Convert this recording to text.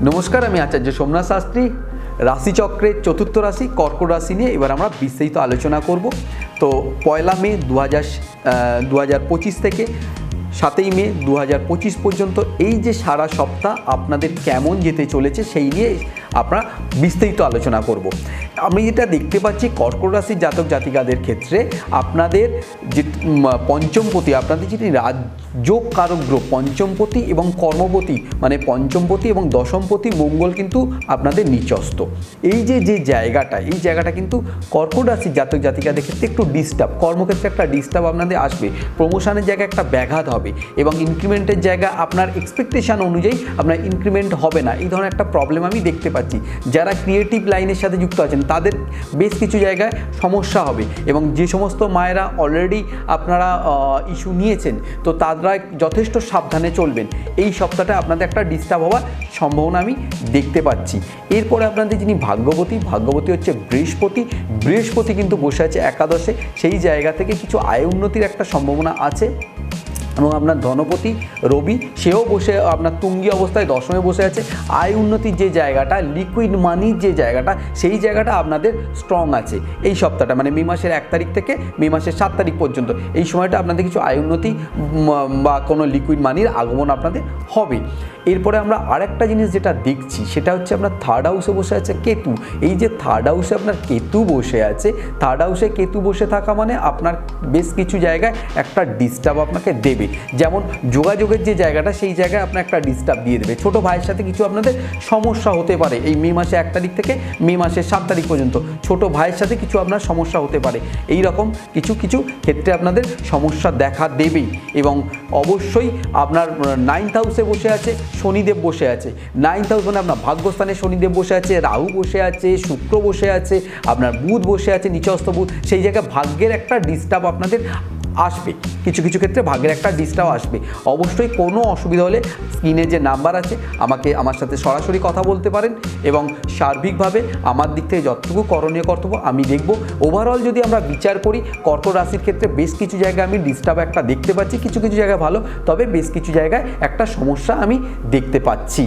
নমস্কার, আমি আচার্য সোমনাথ শাস্ত্রী। রাশিচক্রের চতুর্থ রাশি, কর্কট রাশি নিয়ে এবার আমরা বিস্তারিত আলোচনা করব। তো পয়লা মে দু হাজার দু হাজার পঁচিশ থেকে সাতই মে দু হাজার পঁচিশ পর্যন্ত এই যে সারা সপ্তাহ আপনাদের কেমন যেতে চলেছে সেই নিয়ে আমরা বিস্তারিত আলোচনা করব। আমি যেটা দেখতে পাচ্ছি, কর্কট রাশির জাতক জাতিকাদের ক্ষেত্রে আপনাদের যে পঞ্চমপতি, আপনাদের যেটি রাজযোগ কারক গ্রহ, পঞ্চমপতি এবং কর্মপতি মানে পঞ্চমপতি এবং দশমপতি, মঙ্গল কিন্তু আপনাদের নিচস্ত এই যে যে জায়গাটা, এই জায়গাটা কিন্তু কর্কট রাশির জাতক জাতিকাদের ক্ষেত্রে একটু ডিস্টার্ব কর্মক্ষেত্রে একটা ডিস্টার্ব আপনাদের আসবে। প্রমোশনের জায়গায় একটা ব্যাঘাত হবে এবং ইনক্রিমেন্টের জায়গা আপনার এক্সপেকটেশন অনুযায়ী আপনার ইনক্রিমেন্ট হবে না। এই ধরনের একটা প্রবলেম আমি দেখতে পাচ্ছি। যারা ক্রিয়েটিভ লাইনের সাথে যুক্ত আছেন, তাদের বেশ কিছু জায়গায় সমস্যা হবে এবং যে সমস্ত মায়েরা অলরেডি আপনারা ইস্যু নিয়েছেন, তো তারা যথেষ্ট সাবধানে চলবেন। এই সপ্তাহটা আপনাদের একটা ডিস্টার্ব হওয়ার সম্ভাবনা আমি দেখতে পাচ্ছি। এরপরে আপনাদের যিনি ভাগ্যবতী ভাগ্যবতী হচ্ছে বৃহস্পতি। বৃহস্পতি কিন্তু বসে আছে একাদশে, সেই জায়গা থেকে কিছু আয় উন্নতির একটা সম্ভাবনা আছে। এবং আপনার ধনপতি রবি, সেও বসে, আপনার তুঙ্গি অবস্থায় দশমে বসে আছে। আয় উন্নতির যে জায়গাটা লিকুইড মানির যে জায়গাটা, সেই জায়গাটা আপনাদের স্ট্রং আছে। এই সপ্তাহটা মানে মে মাসের এক তারিখ থেকে মে মাসের সাত তারিখ পর্যন্ত, এই সময়টা আপনাদের কিছু আয় উন্নতি বা কোনো লিকুইড মানির আগমন আপনাদের হবে। এরপরে আমরা আরেকটা জিনিস যেটা দেখছি, সেটা হচ্ছে আপনার থার্ড হাউসে বসে আছে কেতু। এই যে থার্ড হাউসে আপনার কেতু বসে আছে থার্ড হাউসে কেতু বসে থাকা মানে আপনার বেশ কিছু জায়গায় একটা ডিস্টার্ব আপনাকে দেবে। যেমন যোগাযোগের যে জায়গাটা, সেই জায়গায় আপনার একটা ডিস্টার্ব দিয়ে দেবে। ছোট ভাইয়ের সাথে কিছু আপনাদের সমস্যা হতে পারে। এই মে মাসে এক তারিখ থেকে মে মাসের সাত তারিখ পর্যন্ত ছোট ভাইয়ের সাথে কিছু আপনার সমস্যা হতে পারে। এই রকম কিছু কিছু ক্ষেত্রে আপনাদের সমস্যা দেখা দেবেই। এবং অবশ্যই আপনার নাইন্থ হাউসে বসে আছে, শনিদেব বসে আছে। নাইন্থ হাউস মানে আপনার ভাগ্যস্থানে শনিদেব বসে আছে, রাহু বসে আছে, শুক্র বসে আছে, আপনার বুধ বসে আছে নিচস্থ বুধ। সেই জায়গায় ভাগ্যের একটা ডিস্টার্ব আপনাদের আসবে। কিছু কিছু ক্ষেত্রে ভাগ্যের একটা ডিস্টার্ব আসবে। অবশ্যই কোনো অসুবিধা হলে স্ক্রিনে যে নাম্বার আছে, আমাকে আমার সাথে সরাসরি কথা বলতে পারেন এবং সার্বিকভাবে আমার দিক থেকে যতটুকু করণীয় কর্তব্য আমি দেখব। ওভারঅল যদি আমরা বিচার করি কর্কট রাশির ক্ষেত্রে বেশ কিছু জায়গায় আমি ডিস্টার্ব একটা দেখতে পাচ্ছি, কিছু কিছু জায়গায় ভালো, তবে বেশ কিছু জায়গায় একটা সমস্যা আমি দেখতে পাচ্ছি।